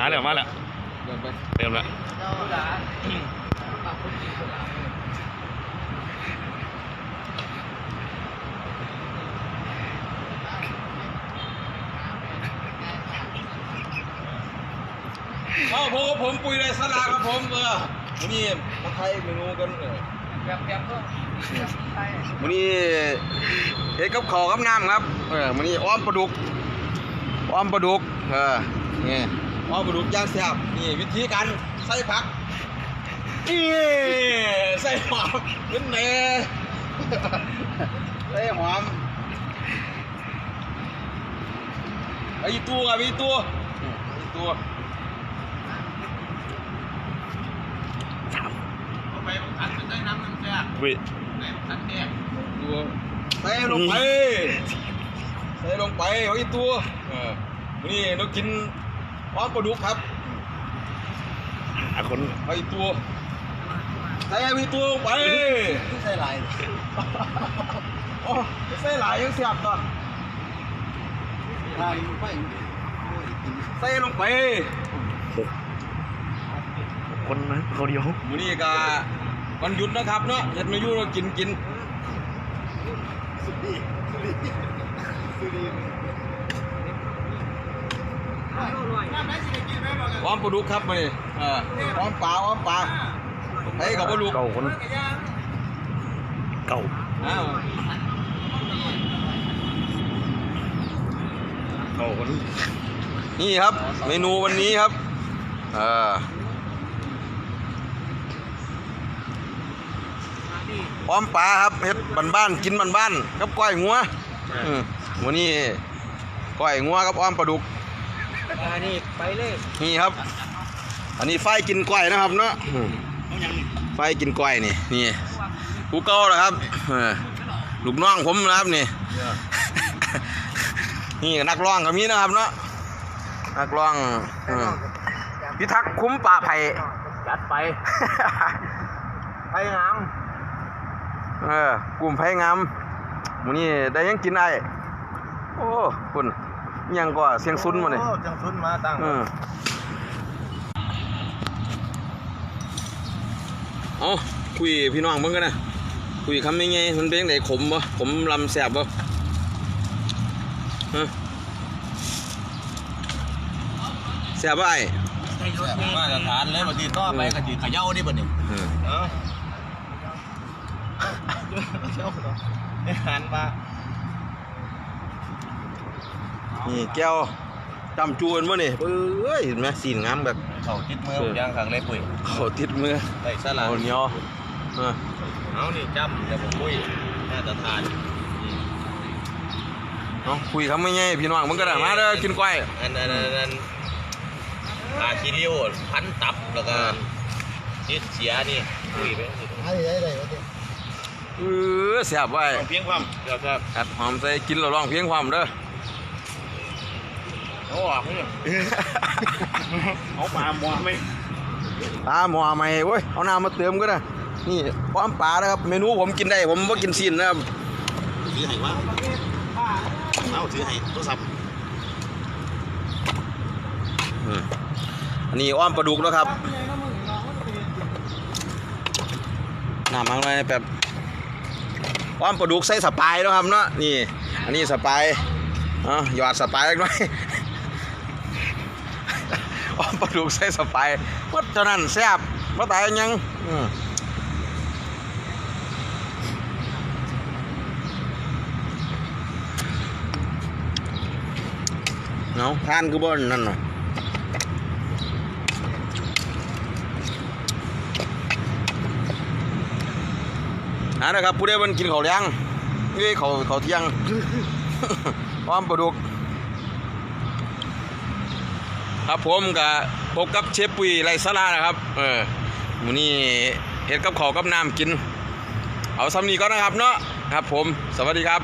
มาแล้วมาแล้วเดินไปเติมแล้วเอาผมกับผมปุยเลยสลาครับผมเออวันนี้มาไทยเมนูกันเออแบบแบบก็วันนี้เฮ็ดกับข้าวกับน้ำครับเออวันนี้อ้อมปลาดุกอ้อมปลาดุกเออนี่ อ้อมปลาดุกย่างแซ่บนี่วิธีการใส่ผักนี่ใส่หอมเป็นเน่ใส่หอมไอ้ตัวกับไอ้ตัวไอ้ตัวสามเอาไปผมขันเป็นได้น้ำน้ำแซ่บวิไหนขันแดงตัวใส่ลงไปใส่ลงไปเอาไอ้ตัวเออวันนี้เรากิน อ้อมปลาดุกครับอาคนไอ้ตัวใส่ไอ้ตัวลงไปใส่ลายโอ้ใส่หลายยังเสียบต่อลายไปใส่ลงไปหกคนนะเขาเดียวมื้อนี้ก็วันหยุดนะครับเนาะเฮ็ดเมนูเรากินกินสุดีสุดีสุดี อ้อมปลาดุกครับมื้อนี้เอออ้อมปลาอ้อมปลาให้กับปลาดุกเก่าคนเก่าอ้าวเก่าคนนี่ครับ เมนูวันนี้ครับเอออ้อมปลาครับเฮ็ดบ้านๆกินบ้านๆกับก้อยงัวอืมมื้อนี้ก้อยงัวกับอ้อมปลาดุก อันนี้ไปเลยนี่ครับ อันนี้ไฟกินก้อยนะครับเนาะอืมไฟกินก้อยนี่นี่กูเก่าแล้วครับเออลูกน้องผมนะครับนี่นี่นักร้องก็มีนะครับเนาะนักร้องอืมพิทักษ์คุ้มป่าไผ่จัดไปไปงามเออกลุ่มไผ่งามมื้อนี้ได้ยังกินไอ้โอ้คุณอิห ยังก็เสียงซุนมาเนี่ยโอ้จังซุนมาตั้ง เออเอาคุยพี่น้องเบิ่งกันนะคุยคำยังไงมันเป็นยังไงขมบ่ขมลำแสบบ่ฮะแสบบ่ไอ้มาตรฐานเลยบางทีต่อไปก็จีขย่าดิบ่เนี่ยเออเนาะเจ้าอาหารมา นี่แก้วจำจวนบ่นี่เอ้ยเห็นไหมสีนงามแบบเขาติดมือย่างขังเลยปุ้ยเขาติดมือได้สลัดเอาเหนียวเออเอานี่จำแต่ผมปุ้ยมาตรฐานเอาคุยคำยังไงพี่น้องมึงก็ได้มาเด้อกินกล้วยอันนั้นอันนั้นอาคีริโอพันตับแล้วก็จิตเสียนี่ปุ้ยไปเออแสบไว้เพียงความเดี๋ยวครับอัดหอมใส่กินแล้วร้องเพียงความเด้อ เอาออกเนี่ยเอาปลาหมอไหมปลาหมอใหม่เว้ยเอาน้ำมาเติมก็ได้นี่พร้อมปลานะครับ เมนูผมกินได้ ผมบ่กินซีนนะครับถือให้วะเอาถือให้โทรศัพท์อืมอันนี้อ้อมปลาดุกแล้วครับน้ำมังไรแบบอ้อมปลาดุกใส่สปายแล้วครับเนาะนี่ อันนี้สปายอะหยอดสปายเล็กน้อยอ้อม ปลาดุกใส่สปายวัดเท่านั้นแซ่บว่าตายยังเอาะทานคือบนนั่นน่ะอ่านะครับผู้ใดมันกินข้าวเลี้ยงเอ้ยข้าวข้าเที่ยงพร้อมปลาดุก ครับผมกับพบกับเชฟปุยไรสลานะครับ เออวันนี้เฮ็ดกับขอกับน้ำกิน เอาซ้ำนี้ก็นะครับเนาะครับผม สวัสดีครับ